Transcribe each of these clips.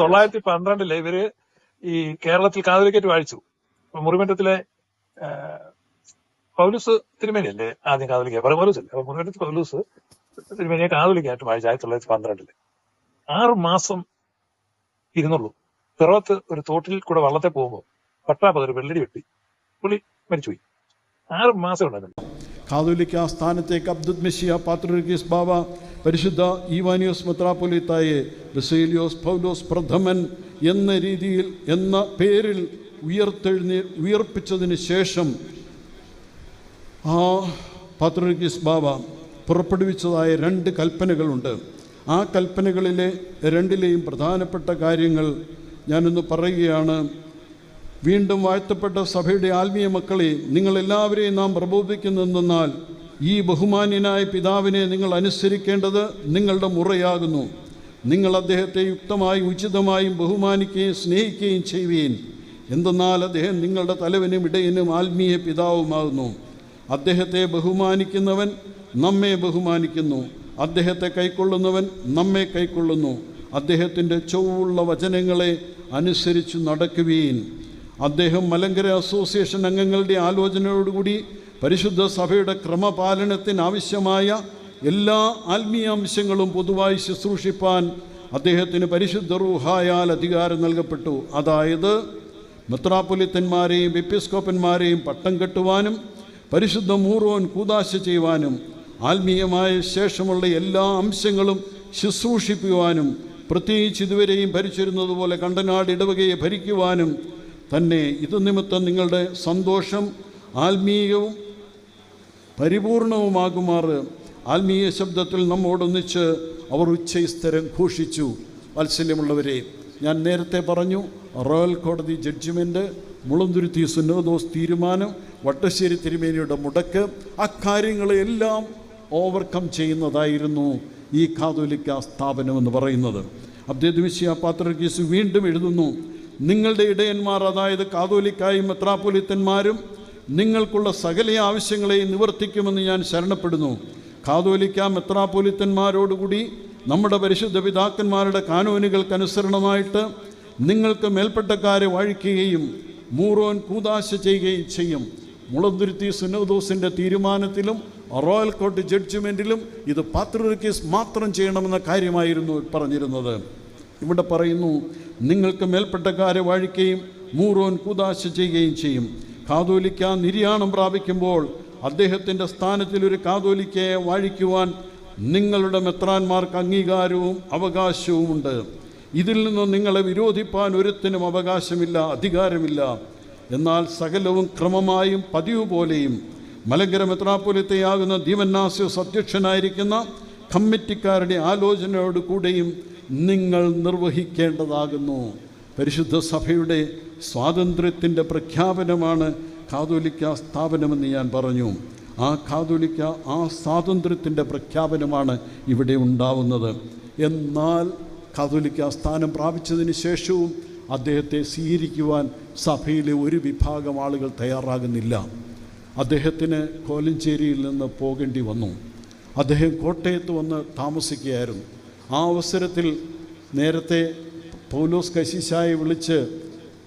തൊള്ളായിരത്തി പന്ത്രണ്ടിൽ ഇവർ ഈ കേരളത്തിൽ കാതലിക്കറ്റ് അപ്പൊ മുറിമറ്റത്തിലെ പൗലൂസ് തിരുമേനിയല്ലേ ആദ്യം കാതലിക്ക പറ പൗലൂസ് അല്ലേ? അപ്പൊ മുറിമറ്റത്ത് പൗലൂസ് തിരുമേനിയെ കാതലിക്കായിട്ട് വാഴിച്ചു ആയിരത്തി തൊള്ളായിരത്തി പന്ത്രണ്ടിൽ. ആറ് മാസം ഇരുന്നുള്ളൂ. പിറവത്ത് ഒരു തോട്ടിൽ കൂടെ വള്ളത്തെ പോകുമ്പോൾ പട്ടാപത് ഒരു വെള്ളടി വെട്ടി. പുള്ളി മരിച്ചുപോയി. ആറ് മാസം ഉണ്ടായിരുന്നു കാതോലിക്ക സ്ഥാനത്തേക്ക് അബ്ദുദ് മെസ്സിയ പാത്രീസ് ബാബ പരിശുദ്ധ ഈവാനിയോസ് മെത്രാപ്പൊലിത്തായെ ബസേലിയോസ് പൗലോസ് പ്രഥമൻ എന്ന രീതിയിൽ എന്ന പേരിൽ ഉയർത്തെഴുന്നേ ഉയർപ്പിച്ചതിന് ശേഷം ആ പാത്രീസ് ബാബ പുറപ്പെടുവിച്ചതായ രണ്ട് കൽപ്പനകളുണ്ട്. ആ കൽപ്പനകളിലെ രണ്ടിലെയും പ്രധാനപ്പെട്ട കാര്യങ്ങൾ ഞാനൊന്ന് പറയുകയാണ്. വീണ്ടും വാഴ്ത്തപ്പെട്ട സഭയുടെ ആത്മീയ മക്കളെ നിങ്ങളെല്ലാവരെയും നാം പ്രബോധിക്കുന്നെന്നാൽ ഈ ബഹുമാന്യനായ പിതാവിനെ നിങ്ങൾ അനുസരിക്കേണ്ടത് നിങ്ങളുടെ മുറയാകുന്നു. നിങ്ങൾ അദ്ദേഹത്തെ യുക്തമായും ഉചിതമായും ബഹുമാനിക്കുകയും സ്നേഹിക്കുകയും ചെയ്യുകയും എന്തെന്നാൽ അദ്ദേഹം നിങ്ങളുടെ തലവനും ഇടയനും ആത്മീയ പിതാവുമാകുന്നു. അദ്ദേഹത്തെ ബഹുമാനിക്കുന്നവൻ നമ്മെ ബഹുമാനിക്കുന്നു. അദ്ദേഹത്തെ കൈക്കൊള്ളുന്നവൻ നമ്മെ കൈക്കൊള്ളുന്നു. അദ്ദേഹത്തിന്റെ ചൊവ്വുള്ള വചനങ്ങളെ അനുസരിച്ച് നടക്കുവീൻ. അദ്ദേഹം മലങ്കര അസോസിയേഷൻ അംഗങ്ങളുടെ ആലോചനയോടുകൂടി പരിശുദ്ധ സഭയുടെ ക്രമപാലനത്തിനാവശ്യമായ എല്ലാ ആത്മീയ അംശങ്ങളും പൊതുവായി ശുശ്രൂഷിപ്പാൻ അദ്ദേഹത്തിന് പരിശുദ്ധ റൂഹായാൽ അധികാരം നൽകപ്പെട്ടു. അതായത് മെത്രാപ്പൊലിത്തന്മാരെയും എപ്പിസ്കോപ്പന്മാരെയും പട്ടം കെട്ടുവാനും പരിശുദ്ധ മൂറോൻ കൂതാശ ചെയ്യുവാനും ആത്മീയമായ ശേഷമുള്ള എല്ലാ അംശങ്ങളും ശുശ്രൂഷിക്കുവാനും പ്രത്യേകിച്ച് ഇതുവരെയും ഭരിച്ചിരുന്നതുപോലെ കണ്ടനാട് ഇടവകയെ ഭരിക്കുവാനും തന്നെ ഇത് നിമിത്തം നിങ്ങളുടെ സന്തോഷം ആത്മീയവും പരിപൂർണവുമാകുമാറ്. ആത്മീയ ശബ്ദത്തിൽ നമ്മോടൊന്നിച്ച് അവർ ഉച്ചസ്ഥരം ഘോഷിച്ചു. വാത്സല്യമുള്ളവരെ ഞാൻ നേരത്തെ പറഞ്ഞു റോയൽ കോടതി ജഡ്ജ്മെന്റ് മുളന്തുരുത്തി സുന്നോദോസ് തീരുമാനം വട്ടശ്ശേരി തിരുമേനിയുടെ മുടക്ക് അക്കാര്യങ്ങളെല്ലാം ഓവർകം ചെയ്യുന്നതായിരുന്നു ഈ കാതോലിക്ക സ്ഥാപനം എന്ന് പറയുന്നത് അബ്ദേദ്വിശ്യ പാത്രകീസ് വീണ്ടും എഴുതുന്നു നിങ്ങളുടെ ഇടയന്മാർ അതായത് കാതോലിക്കായും മെത്രാപ്പൊലിത്തന്മാരും നിങ്ങൾക്കുള്ള സകല ആവശ്യങ്ങളെയും നിവർത്തിക്കുമെന്ന് ഞാൻ ശരണപ്പെടുന്നു. കാതോലിക്ക മെത്രാപ്പൊലിത്തന്മാരോടുകൂടി നമ്മുടെ പരിശുദ്ധ പിതാക്കന്മാരുടെ കാനോനുകൾക്കനുസരണമായിട്ട് നിങ്ങൾക്ക് മേൽപ്പെട്ടക്കാരെ വാഴിക്കുകയും മൂറോൻ കൂതാശ ചെയ്യുകയും ചെയ്യും. മുളന്തുരുത്തി സുനോദോസിന്റെ തീരുമാനത്തിലും റോയൽ കോർട്ട് ജഡ്ജ്മെന്റിലും ഇത് പാത്രീസ് മാത്രം ചെയ്യണമെന്ന കാര്യമായിരുന്നു പറഞ്ഞിരുന്നത്. ഇവിടെ പറയുന്നു നിങ്ങൾക്ക് മേൽപ്പെട്ടക്കാരെ വാഴിക്കുകയും മൂറോൻ കൂതാശ ചെയ്യുകയും ചെയ്യും. കാതോലിക്ക നിര്യാണം പ്രാപിക്കുമ്പോൾ അദ്ദേഹത്തിന്റെ സ്ഥാനത്തിൽ ഒരു കാതോലിക്കയെ വാഴിക്കുവാൻ നിങ്ങളുടെ മെത്രാന്മാർക്ക് അംഗീകാരവും അവകാശവുമുണ്ട് ഇതിൽ നിന്ന് നിങ്ങളെ വിരോധിപ്പാൻ ഒരുത്തിനും അവകാശമില്ല അധികാരമില്ല. എന്നാൽ സകലവും ക്രമമായും പതിവ് പോലെയും മലങ്കര മെത്രാപ്പൊലിത്തയാകുന്ന ദീവന്നാസ്യസ് അധ്യക്ഷനായിരിക്കുന്ന കമ്മിറ്റിക്കാരുടെ ആലോചനയോട് കൂടെയും നിങ്ങൾ നിർവഹിക്കേണ്ടതാകുന്നു. പരിശുദ്ധ സഭയുടെ സ്വാതന്ത്ര്യത്തിന്റെ പ്രഖ്യാപനമാണ് കാതോലിക്ക സ്ഥാപനമെന്ന് ഞാൻ പറഞ്ഞു. ആ കാതോലിക്ക ആ സ്വാതന്ത്ര്യത്തിന്റെ പ്രഖ്യാപനമാണ് ഇവിടെ ഉണ്ടാവുന്നത്. എന്നാൽ കാതോലിക്ക സ്ഥാനം പ്രാപിച്ചതിന് ശേഷവും അദ്ദേഹത്തെ സ്വീകരിക്കുവാൻ സഭയിലെ ഒരു വിഭാഗം ആളുകൾ തയ്യാറാകുന്നില്ല. അദ്ദേഹത്തിന് കോലഞ്ചേരിയിൽ നിന്ന് പോകേണ്ടി വന്നു. അദ്ദേഹം കോട്ടയത്ത് വന്ന് താമസിക്കുകയായിരുന്നു. ആ അവസരത്തിൽ നേരത്തെ പൗലോസ് കശീശായെ വിളിച്ച്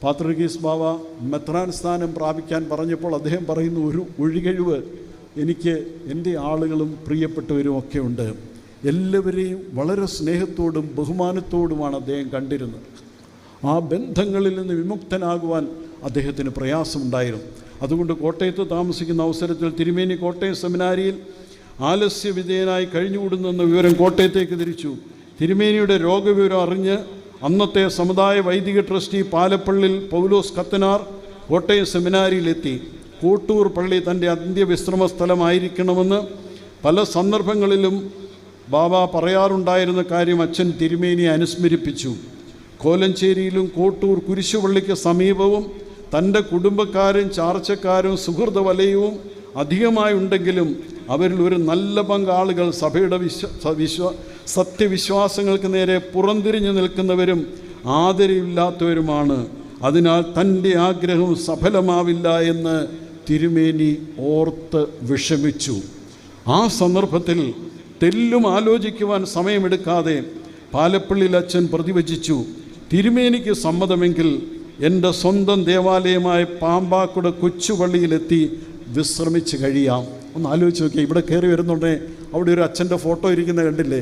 പാത്രികീസ് ബാവ മെത്രാൻ സ്ഥാനം പ്രാപിക്കാൻ പറഞ്ഞപ്പോൾ അദ്ദേഹം പറയുന്ന ഒരു ഒഴികഴിവ് എനിക്ക് എന്റെ ആളുകളും പ്രിയപ്പെട്ടവരും ഒക്കെ ഉണ്ട്. എല്ലാവരെയും വളരെ സ്നേഹത്തോടും ബഹുമാനത്തോടുമാണ് അദ്ദേഹം കണ്ടിരുന്നത്. ആ ബന്ധങ്ങളിൽ നിന്ന് വിമുക്തനാകുവാൻ അദ്ദേഹത്തിന് പ്രയാസമുണ്ടായിരുന്നു. അതുകൊണ്ട് കോട്ടയത്ത് താമസിക്കുന്ന അവസരത്തിൽ തിരുമേനി കോട്ടയം സെമിനാരിയിൽ ആലസ്യവിധേയനായി കഴിഞ്ഞുകൂടുന്നെന്ന വിവരം കോട്ടയത്തേക്ക് തിരിച്ചു. തിരുമേനിയുടെ രോഗവിവരം അറിഞ്ഞ് അന്നത്തെ സമുദായ വൈദിക ട്രസ്റ്റി പാലപ്പള്ളിൽ പൗലോസ് കത്തനാർ കോട്ടയം സെമിനാരിയിലെത്തി. കൂട്ടൂർ പള്ളി തന്റെ അന്ത്യവിശ്രമ സ്ഥലമായിരിക്കണമെന്ന് പല സന്ദർഭങ്ങളിലും ബാബ പറയാറുണ്ടായിരുന്ന കാര്യം അച്ഛൻ തിരുമേനിയെ അനുസ്മരിപ്പിച്ചു. കോലഞ്ചേരിയിലും കോട്ടൂർ കുരിശുപള്ളിക്ക് സമീപവും തന്റെ കുടുംബക്കാരും ചാർച്ചക്കാരും സുഹൃത വലയവും അധികമായി ഉണ്ടെങ്കിലും അവരിൽ ഒരു നല്ല പങ്കാളുകൾ സഭയുടെ വിശ്വ വിശ്വ സത്യവിശ്വാസങ്ങൾക്ക് നേരെ പുറംതിരിഞ്ഞു നിൽക്കുന്നവരും ആദരവില്ലാത്തവരുമാണ്. അതിനാൽ തന്റെ ആഗ്രഹം സഫലമാവില്ല എന്ന് തിരുമേനി ഓർത്ത് വിഷമിച്ചു. ആ സന്ദർഭത്തിൽ തെല്ലും ആലോചിക്കുവാൻ സമയമെടുക്കാതെ പാലപ്പള്ളിയിൽ അച്ഛൻ പ്രതിവചിച്ചു തിരുമേനിക്ക് സമ്മതമെങ്കിൽ എന്റെ സ്വന്തം ദേവാലയമായ പാമ്പാക്കുട കൊച്ചുപള്ളിയിലെത്തി വിശ്രമിച്ച് കഴിയാം. ഒന്ന് ആലോചിച്ച് നോക്കിയാൽ ഇവിടെ കയറി വരുന്നുണ്ടേ അവിടെ ഒരു അച്ഛന്റെ ഫോട്ടോ ഇരിക്കുന്ന കണ്ടില്ലേ?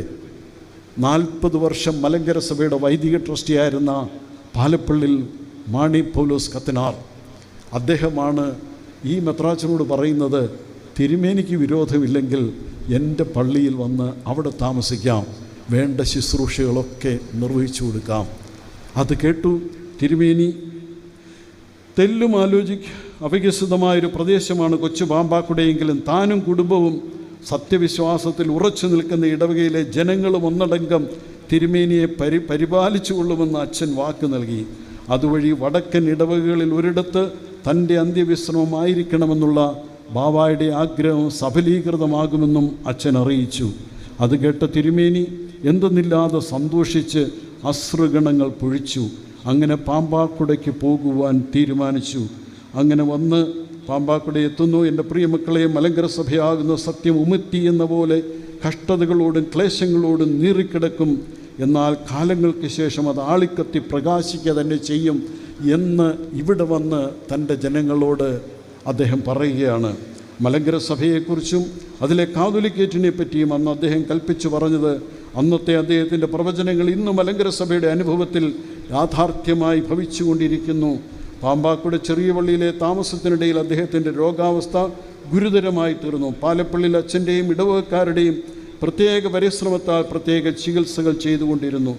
നാൽപ്പത് വർഷം മലങ്കര സഭയുടെ വൈദിക ട്രസ്റ്റി ആയിരുന്ന പാലപ്പള്ളിൽ മാണി പൗലോസ് കത്തനാർ. അദ്ദേഹമാണ് ഈ മെത്രാച്ചനോട് പറയുന്നത് തിരുമേനിക്ക് വിരോധമില്ലെങ്കിൽ എന്റെ പള്ളിയിൽ വന്ന് അവിടെ താമസിക്കാം വേണ്ട ശുശ്രൂഷകളൊക്കെ നിർവഹിച്ചു കൊടുക്കാം. അത് കേട്ടു തിരുമേനി തെല്ലും ആലോചിക്ക് അവികസിതമായൊരു പ്രദേശമാണ് കൊച്ചു പാമ്പാക്കുടയെങ്കിലും താനും കുടുംബവും സത്യവിശ്വാസത്തിൽ ഉറച്ചു നിൽക്കുന്ന ഇടവകയിലെ ജനങ്ങളും ഒന്നടങ്കം തിരുമേനിയെ പരി പരിപാലിച്ചു കൊള്ളുമെന്ന് അച്ഛൻ വാക്ക് നൽകി. അതുവഴി വടക്കൻ ഇടവകകളിൽ ഒരിടത്ത് തന്റെ അന്ത്യവിശ്രമമായിരിക്കണമെന്നുള്ള ബാവായുടെ ആഗ്രഹം സഫലീകൃതമാകുമെന്നും അച്ഛൻ അറിയിച്ചു. അത് കേട്ട തിരുമേനി എന്തെന്നില്ലാതെ സന്തോഷിച്ച് അശ്രുഗണങ്ങൾ പൊഴിച്ചു. അങ്ങനെ പാമ്പാക്കുടയ്ക്ക് പോകുവാൻ തീരുമാനിച്ചു. അങ്ങനെ വന്ന് പാമ്പാക്കുട എത്തുന്നു. എന്റെ പ്രിയ പ്രിയമക്കളെ മലങ്കര സഭയാകുന്ന സത്യം ഉമറ്റി എന്ന പോലെ കഷ്ടതകളോടും ക്ലേശങ്ങളോടും നീറിക്കിടക്കും. എന്നാൽ കാലങ്ങൾക്ക് ശേഷം അത് ആളിക്കത്തി പ്രകാശിക്കുക തന്നെ ചെയ്യും എന്ന് ഇവിടെ വന്ന് തന്റെ ജനങ്ങളോട് അദ്ദേഹം പറയുകയാണ്. മലങ്കര സഭയെക്കുറിച്ചും അതിലെ കാതുലിക്കേറ്റിനെ പറ്റിയും അന്ന് അദ്ദേഹം കൽപ്പിച്ചു പറഞ്ഞത് അന്നത്തെ അദ്ദേഹത്തിന്റെ പ്രവചനങ്ങൾ ഇന്നും മലങ്കര സഭയുടെ അനുഭവത്തിൽ യാഥാർത്ഥ്യമായി ഭവിച്ചുകൊണ്ടിരിക്കുന്നു. പാമ്പാക്കുടെ ചെറിയ പള്ളിയിലെ താമസത്തിനിടയിൽ അദ്ദേഹത്തിന്റെ രോഗാവസ്ഥ ഗുരുതരമായി തീർന്നു. പാലപ്പള്ളിയിൽ അച്ഛന്റെയും ഇടവകക്കാരുടെയും പ്രത്യേക പരിശ്രമത്താൽ പ്രത്യേക ചികിത്സകൾ ചെയ്തുകൊണ്ടിരുന്നു.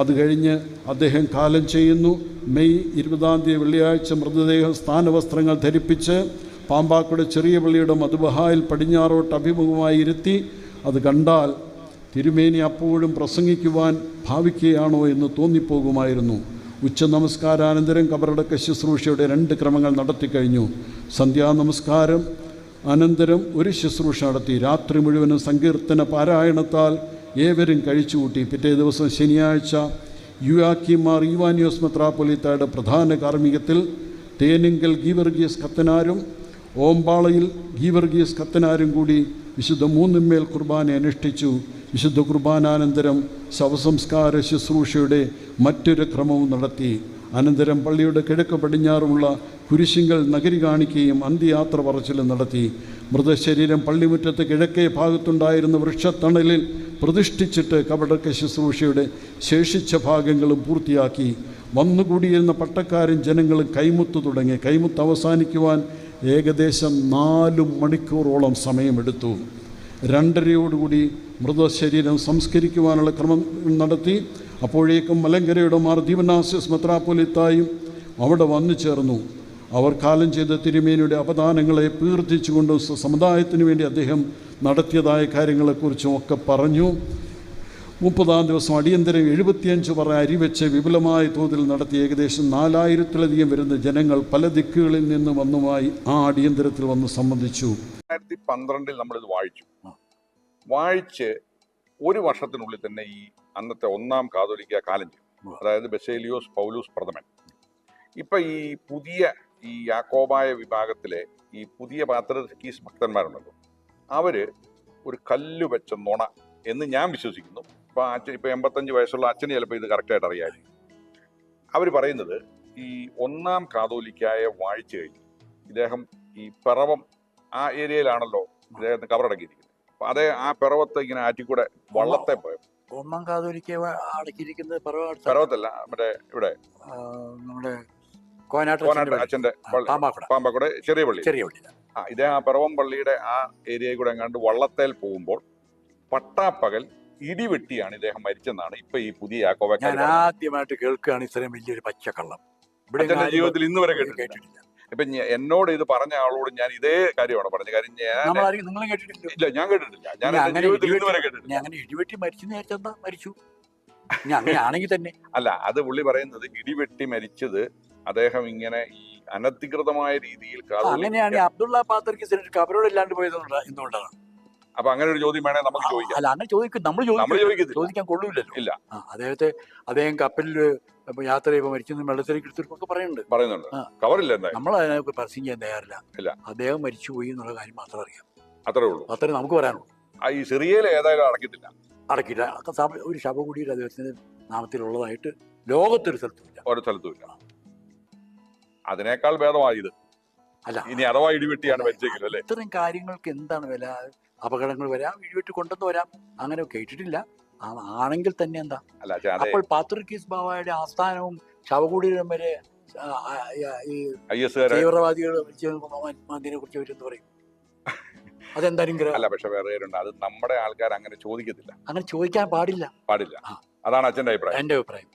അത് കഴിഞ്ഞ് അദ്ദേഹം കാലം ചെയ്യുന്നു. മെയ് ഇരുപതാം തീയതി വെള്ളിയാഴ്ച മൃതദേഹം സ്ഥാനവസ്ത്രങ്ങൾ ധരിപ്പിച്ച് പാമ്പാക്കുടെ ചെറിയ പള്ളിയുടെ മധുബഹായിൽ പടിഞ്ഞാറോട്ട് അഭിമുഖമായി ഇരുത്തി അത് കണ്ടാൽ തിരുമേനി അപ്പോഴും പ്രസംഗിക്കുവാൻ ഭാവിക്കുകയാണോ എന്ന് തോന്നിപ്പോകുമായിരുന്നു. ഉച്ച നമസ്കാരാനന്തരം കബറടക്ക ശുശ്രൂഷയുടെ രണ്ട് ക്രമങ്ങൾ നടത്തിക്കഴിഞ്ഞു. സന്ധ്യാനമസ്കാരം അനന്തരം ഒരു ശുശ്രൂഷ നടത്തി. രാത്രി മുഴുവനും സങ്കീർത്തന പാരായണത്താൽ ഏവരും കഴിച്ചുകൂട്ടി. പിറ്റേ ദിവസം ശനിയാഴ്ച യുവാക്കിമാർ ഇവാനിയോസ് മെത്രാപ്പൊലിത്തയുടെ പ്രധാന കാർമ്മികത്തിൽ തേനിങ്കൽ ഗീവർഗീസ് കത്തനാരും ഓമ്പാളയിൽ ഗീവർഗീസ് കത്തനാരും കൂടി വിശുദ്ധ മൂന്നിന്മേൽ കുർബാന അനുഷ്ഠിച്ചു. വിശുദ്ധ കുർബാനാനന്തരം ശവസംസ്കാര ശുശ്രൂഷയുടെ മറ്റൊരു ക്രമവും നടത്തി. അനന്തരം പള്ളിയുടെ കിഴക്ക് പടിഞ്ഞാറുമുള്ള കുരിശിങ്കൽ നഗരി കാണിക്കുകയും അന്ത്യയാത്ര പറച്ചിലും നടത്തി. മൃതശരീരം പള്ളിമുറ്റത്ത് കിഴക്കേ ഭാഗത്തുണ്ടായിരുന്ന വൃക്ഷത്തണലിൽ പ്രതിഷ്ഠിച്ചിട്ട് കപടക്ക ശുശ്രൂഷയുടെ ശേഷിച്ച ഭാഗങ്ങളും പൂർത്തിയാക്കി. വന്നുകൂടിയിരുന്ന പട്ടക്കാരും ജനങ്ങളും കൈമുത്ത് തുടങ്ങി. കൈമുത്ത് അവസാനിക്കുവാൻ ഏകദേശം നാല് മണിക്കൂറോളം സമയമെടുത്തു. രണ്ടരയോടുകൂടി മൃതശരീരം സംസ്കരിക്കുവാനുള്ള ക്രമം നടത്തി അപ്പോഴേക്കും മലങ്കരയുടെ മാർ ദീപനാസ്യസ് മെത്രാപ്പൊലിത്തായും അവിടെ വന്നു ചേർന്നു. അവർ കാലം ചെയ്ത തിരുമേനിയുടെ അപദാനങ്ങളെ പീർത്തിച്ചുകൊണ്ട് സമുദായത്തിന് വേണ്ടി അദ്ദേഹം നടത്തിയതായ കാര്യങ്ങളെക്കുറിച്ചും ഒക്കെ പറഞ്ഞു. മുപ്പതാം ദിവസം അടിയന്തരം എഴുപത്തിയഞ്ച് പറ അരിവെച്ച് വിപുലമായ തോതിൽ നടത്തി ഏകദേശം നാലായിരത്തിലധികം വരുന്ന ജനങ്ങൾ പല ദിക്കുകളിൽ നിന്ന് വന്നുമായി ആ അടിയന്തരത്തിൽ വന്ന് സംബന്ധിച്ചു. രണ്ടായിരത്തി പന്ത്രണ്ടിൽ നമ്മളിത് വായിച്ചു. വായിച്ച് ഒരു വർഷത്തിനുള്ളിൽ തന്നെ ഈ അന്നത്തെ ഒന്നാം കാതോലിക്ക കാലം അതായത് ബെസേലിയോസ് പൗലൂസ് പ്രഥമൻ. ഇപ്പം ഈ പുതിയ ഈ യാക്കോബായ വിഭാഗത്തിലെ ഈ പുതിയ പാത്രക്കീസ് ഭക്തന്മാരുണ്ടല്ലോ അവർ ഒരു കല്ല് വെച്ച നുണ എന്ന് ഞാൻ വിശ്വസിക്കുന്നു. ഇപ്പം അച്ഛൻ ഇപ്പം എൺപത്തഞ്ച് വയസ്സുള്ള അച്ഛന് ചിലപ്പോൾ ഇത് കറക്റ്റായിട്ട് അറിയാമായിരിക്കും. അവർ പറയുന്നത് ഈ ഒന്നാം കാതോലിക്കായ വാഴ്ച കഴിഞ്ഞു ഇദ്ദേഹം ഈ പിറവം ആ ഏരിയയിലാണല്ലോ ഇദ്ദേഹത്തിന് കവറടക്കിയിരിക്കുന്നത് അതേ ആ പിറവത്ത് ഇങ്ങനെ ആറ്റിക്കൂടെ വള്ളത്തെ പോയത് ഒന്നാം കാതോലിക്ക അടക്കിയിരിക്കുന്നത് പിറവത്തല്ല മറ്റേ ഇവിടെ. നമ്മുടെ കോനാട്ട് അച്ഛന്റെ പാമ്പാക്കുട. ചെറിയ പള്ളി. ചെറിയ പള്ളി ആ ഇതേ ആ പിറവം പള്ളിയുടെ ആ ഏരിയയിൽ കൂടെ എങ്ങാണ്ട് വള്ളത്തേൽ പോകുമ്പോൾ പട്ടാപ്പകൽ ഇടിവെട്ടിയാണ് ഇദ്ദേഹം മരിച്ചെന്നാണ് ഇപ്പൊ ഈ പുതിയ ഞാൻ ആദ്യമായിട്ട് കേൾക്കുകയാണ് ഇത്രയും വലിയൊരു പച്ചക്കള്ളം. ഇവിടെ ജീവിതത്തിൽ ഇന്ന് വരെ കേട്ടിട്ടില്ല. ഇപ്പൊ എന്നോട് ഇത് പറഞ്ഞ ആളോട് ഞാൻ ഇതേ കാര്യമാണ് പറഞ്ഞ കാര്യം ഞാൻ ഇല്ല ഞാൻ കേട്ടിട്ടില്ല. ഞാൻ ജീവിതത്തിൽ കേട്ടിട്ടില്ല. മരിച്ചു? അങ്ങനെയാണെങ്കിൽ തന്നെ. അല്ല അത് പുള്ളി പറയുന്നത് ഇടിവെട്ടി മരിച്ചത് അദ്ദേഹം ഇങ്ങനെ ഈ അനധികൃതമായ രീതിയിൽ അങ്ങനെയാണ് അബ്ദുള്ള പാത്രക്ക് കബറോട് ഇല്ലാണ്ട് പോയത് എന്തുകൊണ്ടാണ്? അപ്പൊ അങ്ങനെ ഒരു ചോദ്യം വേണേ നമുക്ക് ചോദിക്കാം. അല്ല അങ്ങനെ ചോദിക്കും. നമ്മൾ നമ്മൾ ചോദിക്കും ചോദിക്കാൻ കൊള്ളൂലല്ലോ ഇല്ല. അദ്ദേഹത്തെ അദ്ദേഹം കപ്പലിൽ ഇപ്പൊ യാത്ര ചെയ്യുമ്പോൾ മരിച്ചെന്ന് വെള്ളത്തിലേക്ക് എടുത്തിട്ടൊക്കെ പറയുന്നുണ്ട്. പറയുന്നുണ്ട്. കവറില്ല നമ്മൾ അതിനൊക്കെ പരസ്യം ചെയ്യാൻ തയ്യാറില്ല. ഇല്ല. അദ്ദേഹം മരിച്ചുപോയി എന്നുള്ള കാര്യം മാത്രം അറിയാം. അത്രേ ഉള്ളൂ. അത്രേ നമുക്ക് പറയാനുള്ളൂ. ഈ സിറിയയിൽ ഏതായാലും അടക്കത്തില്ല. അടക്കില്ല ഒരു ശവകുടീര അദ്ദേഹത്തിന്റെ നാമത്തിലുള്ളതായിട്ട് ലോകത്തൊരു സ്ഥലത്തുമില്ല ഒരു സ്ഥലത്തും ഇല്ല. അതിനേക്കാൾ ഭേദമായി ഇത് അല്ല. ഇനി അഥവാ ഇടിവെട്ടിയാണ് മരിച്ചെങ്കിലും അല്ലേ? ഇത്തരം കാര്യങ്ങൾക്ക് എന്താണ് വില? അപകടങ്ങൾ വരാം ഇടിവെട്ടി കൊണ്ടെന്ന് വരാം അങ്ങനെ കേട്ടിട്ടില്ല. ആണെങ്കിൽ തന്നെ എന്താ? അപ്പോൾ പാത്രിക്കീസ് ബാബായുടെ ആസ്ഥാനവും ശവകുടീരം വരെ ഈ തീവ്രവാദികൾ അതിനെ കുറിച്ച് അവരെന്ത് പറയും? അതെന്തായാലും അല്ല പക്ഷെ വേറെ അത് നമ്മുടെ ആൾക്കാർ അങ്ങനെ ചോദിക്കത്തില്ല. അങ്ങനെ ചോദിക്കാൻ പാടില്ല. പാടില്ല. അതാണ് അച്ഛന്റെ അഭിപ്രായം. എന്റെ അഭിപ്രായം.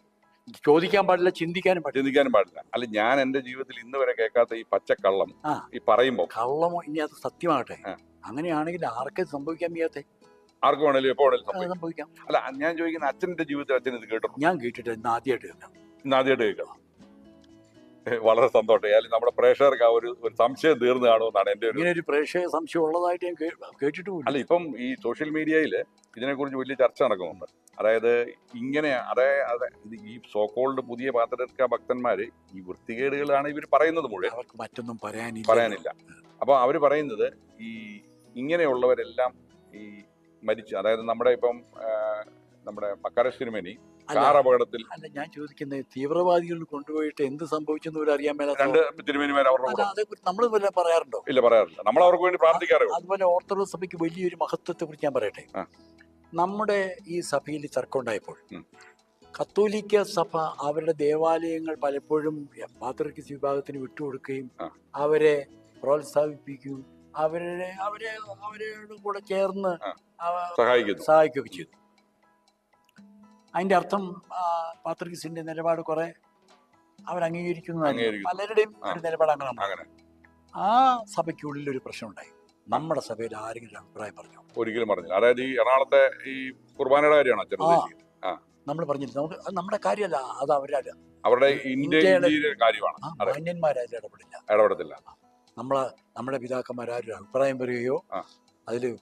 ചോദിക്കാൻ പാടില്ല ചിന്തിക്കാനും പാടില്ല. ചിന്തിക്കാനും പാടില്ല. അല്ല ഞാൻ എന്റെ ജീവിതത്തിൽ ഇന്ന് വരെ കേൾക്കാത്ത ഈ പച്ചക്കള്ളം ആ. ഈ പറയുമ്പോൾ. കള്ളമോ ഇനി അത് സത്യമാകട്ടെ. അങ്ങനെയാണെങ്കിൽ ആർക്കും സംഭവിക്കാൻ വയ്യാത്ത? ആർക്ക് വേണേലും എപ്പോ വേണേലും സംഭവിക്കാം. അല്ല ഞാൻ ചോദിക്കുന്ന അച്ഛന്റെ ജീവിതത്തിൽ അച്ഛൻ ഇത് കേട്ടു ഞാൻ കേട്ടിട്ട് ഇന്ന് ആദ്യമായിട്ട് കേൾക്കാം. ഇന്ന് ആദ്യമായിട്ട് കേൾക്കണം ഏ, വളരെ സന്തോഷം. അല്ലെങ്കിൽ നമ്മുടെ പ്രേക്ഷകർക്ക് ആ ഒരു ഒരു സംശയം തീർന്നു കാണുമെന്നാണ് എന്റെ ഒരു ഇങ്ങനെ ഒരു പ്രേക്ഷക സംശയം ഉള്ളതായിട്ട് ഞാൻ കേട്ടിട്ടുണ്ട് കേട്ടിട്ടുമില്ല അല്ല ഇപ്പം ഈ സോഷ്യൽ മീഡിയയിൽ ഇതിനെക്കുറിച്ച് വലിയ ചർച്ച നടക്കുന്നുണ്ട്. അതായത് ഇങ്ങനെ അതായത് അതെ ഈ സോക്കോൾഡ് പുതിയ പാത്രക്ക ഭക്തന്മാര് ഈ വൃത്തികേടുകളാണ് ഇവർ പറയുന്നത് മുഴുവൻ. അവർക്ക് മറ്റൊന്നും പറയാനില്ല. പറയാനില്ല. അപ്പൊ അവർ പറയുന്നത് ഈ ഇങ്ങനെയുള്ളവരെല്ലാം ഈ മരിച്ചു അതായത് നമ്മുടെ ഇപ്പം നമ്മുടെ മക്കാര ശിരുമേനി അല്ല, കാർ അപകടത്തിൽ അല്ല ഞാൻ ചോദിക്കുന്നത് തീവ്രവാദികൾ കൊണ്ടുപോയിട്ട് എന്ത് സംഭവിച്ചെന്ന് പോലും അറിയാൻ മേലാത്ത രണ്ട് തിരുമേനിമാർ അവരുടെ അതേക്കുറിച്ച് നമ്മൾ വല്ല പറയാറുണ്ടോ? ഇല്ല പറയാറില്ല. നമ്മൾ അവർക്ക് വേണ്ടി പ്രാർത്ഥിക്കാറുണ്ട് അതുപോലെ ഓർത്തഡോക്സ് സഭയ്ക്ക് വലിയൊരു മഹത്വത്തെ കുറിച്ച് ഞാൻ പറയട്ടെ. നമ്മുടെ ഈ സഭയിൽ തർക്കം ഉണ്ടായപ്പോൾ കത്തോലിക്ക സഭ അവരുടെ ദേവാലയങ്ങൾ പലപ്പോഴും പാത്രക്കിസ് വിഭാഗത്തിന് വിട്ടുകൊടുക്കുകയും. അവരെ പ്രോത്സാഹിപ്പിക്കുകയും അവരെ അവരെ അവരോട് കൂടെ ചേർന്ന് സഹായിക്കുകയൊക്കെ ചെയ്തു. അതിന്റെ അർത്ഥം പാത്രികസിന്റെ നിലപാട് കുറെ അവർ അംഗീകരിക്കുന്നു. പലരുടെയും. ഒരു നിലപാട് അങ്ങനെ. ആ സഭയ്ക്കുള്ളിൽ ഒരു പ്രശ്നം ഉണ്ടായി നമ്മുടെ സഭയിൽ ആരെങ്കിലും അഭിപ്രായം പറഞ്ഞു? ഒരിക്കലും പറഞ്ഞില്ല. അതായത് ഈ എറണാകുളത്തെ ഈ കുർബാനയുടെ കാര്യമാണ്. നമ്മൾ പറഞ്ഞില്ല. നമുക്ക് നമ്മുടെ കാര്യമല്ല. അത് അവരല്ല അവരുടെ ഇന്ത്യ ഇന്ത്യയുടെ- കാര്യമാണ്. ഇടപെടില്ല. ഇടപെടത്തില്ല. നമ്മളെ നമ്മുടെ പിതാക്കന്മാരാരും അഭിപ്രായം പറയുകയോ അതിൽ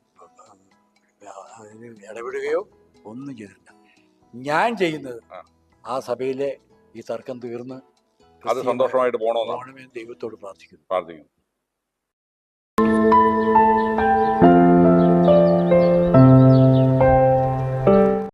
ഇടപെടുകയോ ഒന്നും ചെയ്തിട്ടില്ല. ഞാൻ ചെയ്യുന്നത്. ആ. സഭയിലെ ഈ തർക്കം തീർന്ന് അത് സന്തോഷമായിട്ട് പോകണമെന്ന് ദൈവത്തോട് പ്രാർത്ഥിക്കുന്നു. പ്രാർത്ഥിക്കുന്നത്